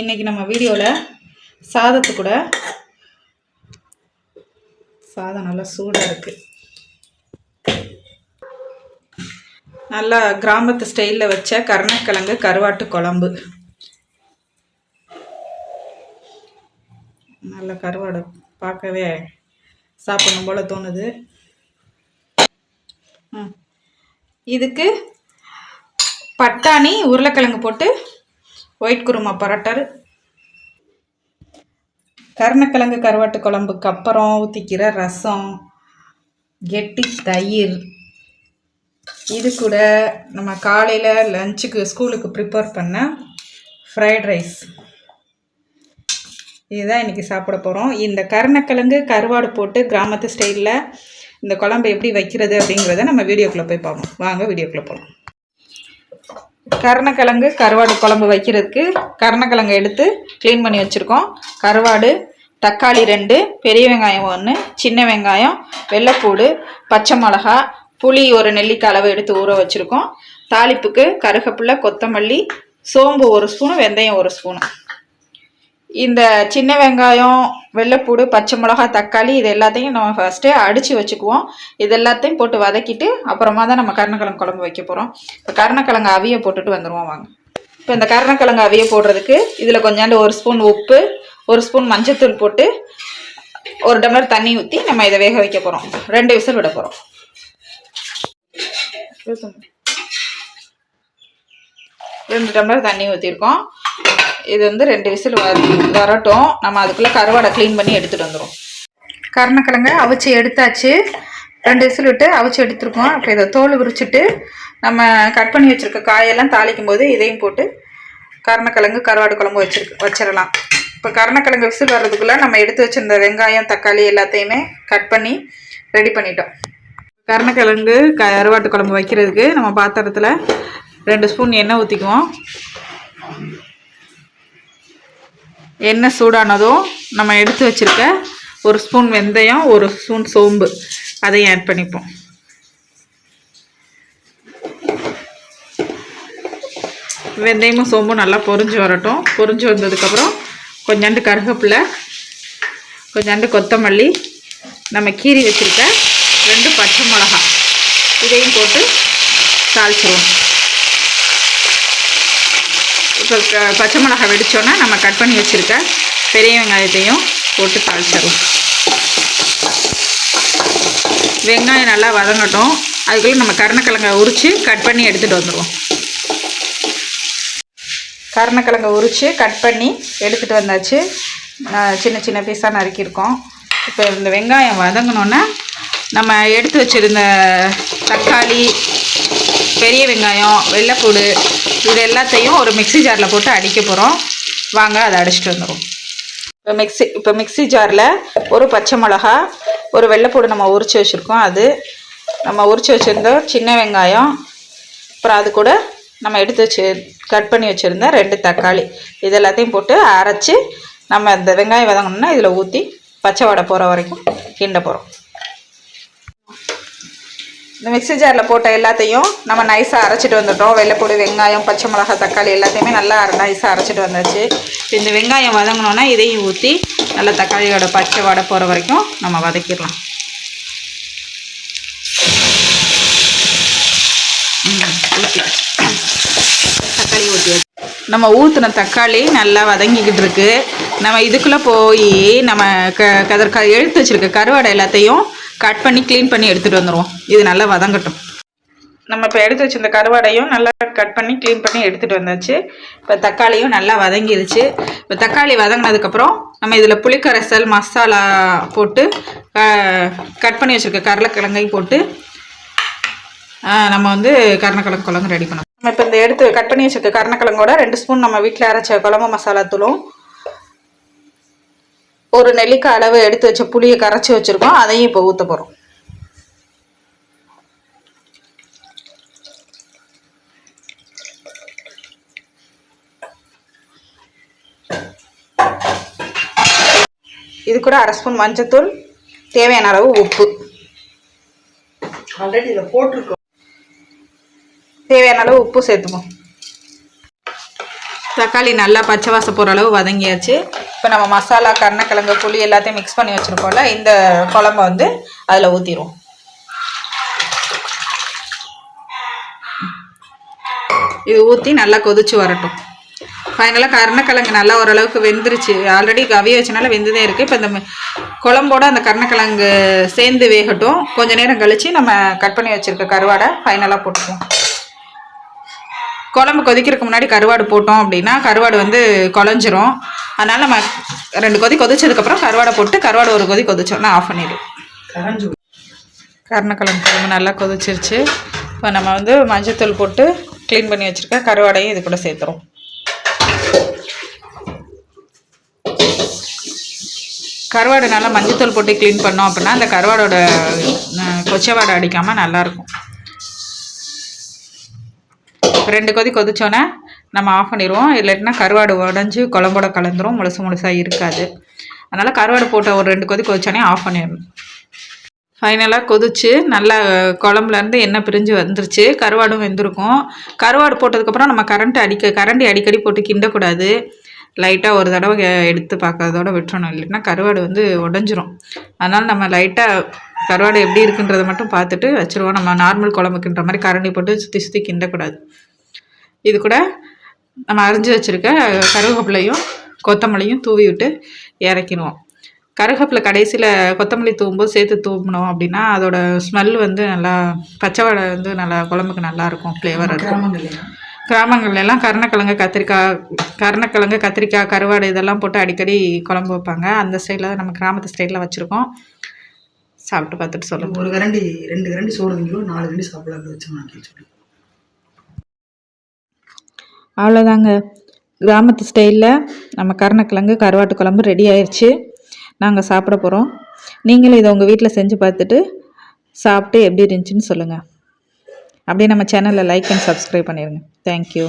இன்றைக்கி நம்ம வீடியோவில் சாதத்து கூட சாதம் நல்லா சூடாக இருக்குது நல்லா கிராமத்து ஸ்டைலில் வச்ச கருணக்கிழங்கு கருவாட்டு குழம்பு. நல்ல கருவாடு பார்க்கவே சாப்பிடணும் போல் தோணுது. ம். இதுக்கு பட்டாணி உருளைக்கிழங்கு போட்டு ஒயிட் குருமா பரட்டல் கருணக்கிழங்கு கருவாட்டு குழம்புக்கு அப்புறம் ஊற்றிக்கிற ரசம் கெட்டி தயிர். இது கூட நம்ம காலையில் லஞ்சுக்கு ஸ்கூலுக்கு ப்ரிப்பேர் பண்ண ஃப்ரைட் ரைஸ் இதுதான் இன்றைக்கி சாப்பிட போகிறோம் இந்த கருணக்கிழங்கு கருவாடு போட்டு கிராமத்து ஸ்டைலில் இந்த குழம்பு எப்படி வைக்கிறது அப்படிங்கிறத நம்ம வீடியோக்குள்ளே போய் பார்ப்போம். வாங்க வீடியோக்குள்ளே போகலாம் கருணக்கிழங்கு கருவாடு குழம்பு வைக்கிறதுக்கு கருணக்கிழங்கு எடுத்து க்ளீன் பண்ணி வச்சுருக்கோம். கருவாடு தக்காளி ரெண்டு பெரிய வெங்காயம் ஒன்று சின்ன வெங்காயம் வெள்ளைப்பூடு பச்சை மிளகா புளி ஒரு நெல்லிக்காய் அளவு எடுத்து ஊற வச்சுருக்கோம். தாளிப்புக்கு கருகப்பில்லை கொத்தமல்லி சோம்பு ஒரு ஸ்பூனு வெந்தயம் ஒரு ஸ்பூனு. இந்த சின்ன வெங்காயம் வெள்ளைப்பூடு பச்சை மிளகா தக்காளி இது எல்லாத்தையும் நம்ம ஃபஸ்ட்டு அடித்து வச்சுக்குவோம். இது எல்லாத்தையும் போட்டு வதக்கிட்டு அப்புறமா தான் நம்ம கருணக்கிழங்கு குழம்பு வைக்க போகிறோம் இப்போ கருணக்கிழங்கு அவிய போட்டுட்டு வந்துடுவோம் வாங்க. இப்போ இந்த கருணக்கிழங்கு அவிய போடுறதுக்கு இதில் கொஞ்சாண்டு ஒரு ஸ்பூன் உப்பு ஒரு ஸ்பூன் மஞ்சத்தூள் போட்டு ஒரு டம்ளர் தண்ணி ஊற்றி நம்ம இதை வேக வைக்க போகிறோம் ரெண்டு விசில் விட போகிறோம் ரெண்டு டம்ளர் தண்ணி ஊற்றிருக்கோம் இது வந்து ரெண்டு விசில் வரட்டும். நம்ம அதுக்குள்ளே கருவாடை க்ளீன் பண்ணி எடுத்துகிட்டு வந்துடும் கருணக்கிழங்க அவிச்சு எடுத்தாச்சு. ரெண்டு விசில் விட்டு அவிச்சு எடுத்துருக்கோம். இப்போ இதை தோல் உரிச்சிட்டு நம்ம கட் பண்ணி வச்சுருக்க காயெல்லாம் தாளிக்கும் போது இதையும் போட்டு கருணக்கிழங்கு கருவாடு குழம்பு வச்சிருக்கு வச்சிடலாம் இப்போ கருணக்கிழங்கு விசில் வர்றதுக்குள்ளே நம்ம எடுத்து வச்சிருந்த வெங்காயம் தக்காளி எல்லாத்தையுமே கட் பண்ணி ரெடி பண்ணிட்டோம். கருணக்கிழங்கு கருவாட்டு குழம்பு வைக்கிறதுக்கு நம்ம பாத்திரத்தில் ரெண்டு ஸ்பூன் எண்ணெய் ஊற்றிக்குவோம் எண்ணெய் சூடானதும் நம்ம எடுத்து வச்சிருக்க ஒரு ஸ்பூன் வெந்தயம் ஒரு ஸ்பூன் சோம்பு. அதையும் ஆட் பண்ணிப்போம். வெந்தயமும் சோம்பும் நல்லா பொரிஞ்சு வரட்டும். பொரிஞ்சு வந்ததுக்கப்புறம் கொஞ்சாண்டு கருகப்பில்லை கொஞ்சாண்டு கொத்தமல்லி நம்ம கீரி வச்சுருக்க ரெண்டு பச்சை மிளகா இதையும் போட்டு தாளிச்சிருவோம். இப்போ பச்சை மிளகா வெடித்தோன்னா நம்ம கட் பண்ணி வச்சுருக்க பெரிய வெங்காயத்தையும் போட்டு தாளிச்சிடுவோம் வெங்காயம் நல்லா வதங்கட்டும். அதுக்குள்ளே நம்ம கருணக்கிழங்கை உரித்து கட் பண்ணி எடுத்துகிட்டு வந்துடுவோம் கருணக்கிழங்கை உரித்து கட் பண்ணி எடுத்துகிட்டு வந்தாச்சு. சின்ன சின்ன பீஸாக நறுக்கியிருக்கோம். இப்போ இந்த வெங்காயம் வதங்கினோன்னே நம்ம எடுத்து வச்சுருந்த தக்காளி பெரிய வெங்காயம் வெள்ளைப்பூடு இது எல்லாத்தையும் ஒரு மிக்ஸி ஜாரில் போட்டு அடிக்க போகிறோம் வாங்க அதை அடிச்சிட்டு வந்துடும் இப்போ மிக்ஸி இப்போ மிக்ஸி ஜாரில் ஒரு பச்சை மிளகா ஒரு வெள்ளைப்பூடு நம்ம உரித்து வச்சுருக்கோம். அது நம்ம உரித்து வச்சுருந்த சின்ன வெங்காயம் அப்புறம் அது கூட நம்ம எடுத்து வச்சு கட் பண்ணி வச்சுருந்த ரெண்டு தக்காளி. இது எல்லாத்தையும் போட்டு அரைச்சி நம்ம இந்த வெங்காயம் வதங்கணும்னா இதில் ஊற்றி பச்சை வடை போகிற வரைக்கும் கிண்ட போகிறோம் இந்த மிக்ஸி ஜாரில் போட்ட எல்லாத்தையும் நம்ம நைஸாக அரைச்சிட்டு வந்துட்டோம். வெள்ளைப்பூடு வெங்காயம் பச்சை மிளகா தக்காளி எல்லாத்தையுமே நல்லா நைஸாக அரைச்சிட்டு வந்தாச்சு. இந்த வெங்காயம் வதங்கினோன்னா இதையும் ஊற்றி நல்லா தக்காளியோட பச்சை வடை போகிற வரைக்கும் நம்ம வதக்கிடலாம். ம், தக்காளி ஊற்றி நம்ம ஊற்றின தக்காளி நல்லா வதங்கிக்கிட்டு இருக்குது நம்ம இதுக்குள்ளே போய் நம்ம க கதர் எழுத்து வச்சுருக்க கருவாடை எல்லாத்தையும் கட் பண்ணி க்ளீன் பண்ணி எடுத்துகிட்டு வந்துடுவோம் இது நல்லா வதங்கட்டும். நம்ம இப்போ எடுத்து வச்சிருந்த கருவாடையும் நல்லா கட் பண்ணி க்ளீன் பண்ணி எடுத்துகிட்டு வந்தாச்சு. இப்போ தக்காளியும் நல்லா வதங்கிருச்சு. இப்போ தக்காளி வதங்கினதுக்கப்புறம் நம்ம இதில் புளிக்கரைசல் மசாலா போட்டு கட் பண்ணி வச்சுருக்க கருளைக்கிழங்கையும் போட்டு நம்ம வந்து கருணக்கிழங்கு குழம்பு ரெடி பண்ணோம் நம்ம இப்போ இந்த எடுத்து கட் பண்ணி வச்சுருக்க கருணக்கிழங்கோட ரெண்டு ஸ்பூன் நம்ம வீட்டில் அரைச்ச குழம்பு மசாலா தூளும் ஒரு நெல்லிக்காய் அளவு எடுத்து வச்ச புளியை கரைச்சி வச்சுருக்கோம். அதையும் இப்போ ஊற்ற போகிறோம் இது கூட அரை ஸ்பூன் மஞ்சத்தூள் தேவையான அளவு உப்பு. ஆல்ரெடி இதில் போட்டிருக்கோம். தேவையான அளவு உப்பு சேர்த்துப்போம். தக்காளி நல்லா பச்சை வாசம் போகிற அளவு வதங்கியாச்சு. இப்போ நம்ம மசாலா கருணக்கிழங்கு புளி எல்லாத்தையும் மிக்ஸ் பண்ணி வச்சுருக்கோம்ல இந்த குழம்ப வந்து அதில் ஊற்றிடுவோம் இது ஊற்றி நல்லா கொதிச்சு வரட்டும். ஃபைனலாக கருணக்கிழங்கு நல்லா ஓரளவுக்கு வெந்துருச்சு. ஆல்ரெடி கவிய வச்சனால வெந்துதே இருக்குது இப்போ இந்த குழம்போடு குழம்போட அந்த கருணக்கிழங்கு சேர்ந்து வேகட்டும். கொஞ்ச நேரம் கழித்து நம்ம கட் பண்ணி வச்சுருக்க கருவாடை ஃபைனலாக போட்டுக்குவோம். குழம்பு கொதிக்கிறதுக்கு முன்னாடி கருவாடு போட்டோம் அப்படின்னா கருவாடு வந்து குழஞ்சிரும். அதனால் நம்ம ரெண்டு கொதி கொதிச்சதுக்கப்புறம் கருவாடை போட்டு கருவாடு ஒரு கொதி கொதிச்சோன்னா ஆஃப் பண்ணிடுவோம் கருணக்கிழங்கு குழம்பு நல்லா கொதிச்சிருச்சு. இப்போ நம்ம வந்து மஞ்சத்தூள் போட்டு க்ளீன் பண்ணி வச்சுருக்க கருவாடையும் இது கூட சேர்த்துறோம். கருவாடை நல்லா மஞ்சத்தூள் போட்டு க்ளீன் பண்ணோம் அப்படின்னா அந்த கருவாடோட கொச்சவாடை அடிக்காமல் நல்லாயிருக்கும் ரெண்டு கொதி கொதிச்சோன்னே நம்ம ஆஃப் பண்ணிடுவோம் இல்லாட்டினா கருவாடு உடஞ்சி குழம்போட கலந்துரும். முழுசு முழுசாக இருக்காது. அதனால் கருவாடு போட்ட ஒரு ரெண்டு கொதி கொதிச்சோடனே ஆஃப் பண்ணிடணும். ஃபைனலாக கொதிச்சு நல்லா குழம்புலேருந்து எண்ணெய் பிரிஞ்சு வந்துருச்சு. கருவாடும் வெந்திருக்கும். கருவாடு போட்டதுக்கப்புறம் நம்ம கரண்ட் அடிக்க கரண்டி அடிக்கடி போட்டு கிண்டக்கூடாது. லைட்டாக ஒரு தடவை எடுத்து பார்க்கறதோட விட்டுறணும். இல்லைன்னா கருவாடு வந்து உடஞ்சிரும். அதனால் நம்ம லைட்டாக கருவாடு எப்படி இருக்குன்றதை மட்டும் பார்த்துட்டு வச்சுருவோம். நம்ம நார்மல் குழம்புக்குன்ற மாதிரி கரண்டி போட்டு சுற்றி சுற்றி கிண்டக்கூடாது. இது கூட நம்ம அரிஞ்சு வச்சுருக்க கருவேப்பிலையும் கொத்தமல்லியும் தூவி விட்டு இறக்கிடுவோம். கருவேப்பிலை கடைசியில் கொத்தமல்லி தூவும்போது சேர்த்து தூவினோம் அப்படின்னா அதோட ஸ்மெல் வந்து நல்லா பச்சை வடை வந்து நல்லா குழம்புக்கு நல்லா இருக்கும் ஃப்ளேவர் இருக்கும் கிராமங்கள்லையா கிராமங்கள்ல எல்லாம். கருணக்கிழங்கு கத்திரிக்காய் கருணக்கிழங்கு கத்திரிக்காய் கருவாடு இதெல்லாம் போட்டு அடிக்கடி குழம்பு வைப்பாங்க. அந்த ஸ்டைலில் நம்ம கிராமத்து ஸ்டைலில் வச்சுருக்கோம். சாப்பிட்டு பார்த்துட்டு சொல்லுங்கள் ஒரு கரண்டி ரெண்டு கரண்டி சோறு நாலு கரண்டி சாப்பிடலாம் வச்சு நான் சொல்லி அவ்வளோதாங்க கிராமத்து ஸ்டைலில் நம்ம கருணக்கிழங்கு கருவாட்டு குழம்பு ரெடி ஆயிடுச்சு நாங்கள் சாப்பிட போகிறோம் நீங்களும் இதை உங்கள் வீட்டில் செஞ்சு பார்த்துட்டு சாப்பிட்டு எப்படி இருந்துச்சுன்னு சொல்லுங்கள் அப்படியே நம்ம சேனலில் லைக் அண்ட் சப்ஸ்கிரைப் பண்ணிடுங்க தேங்க்யூ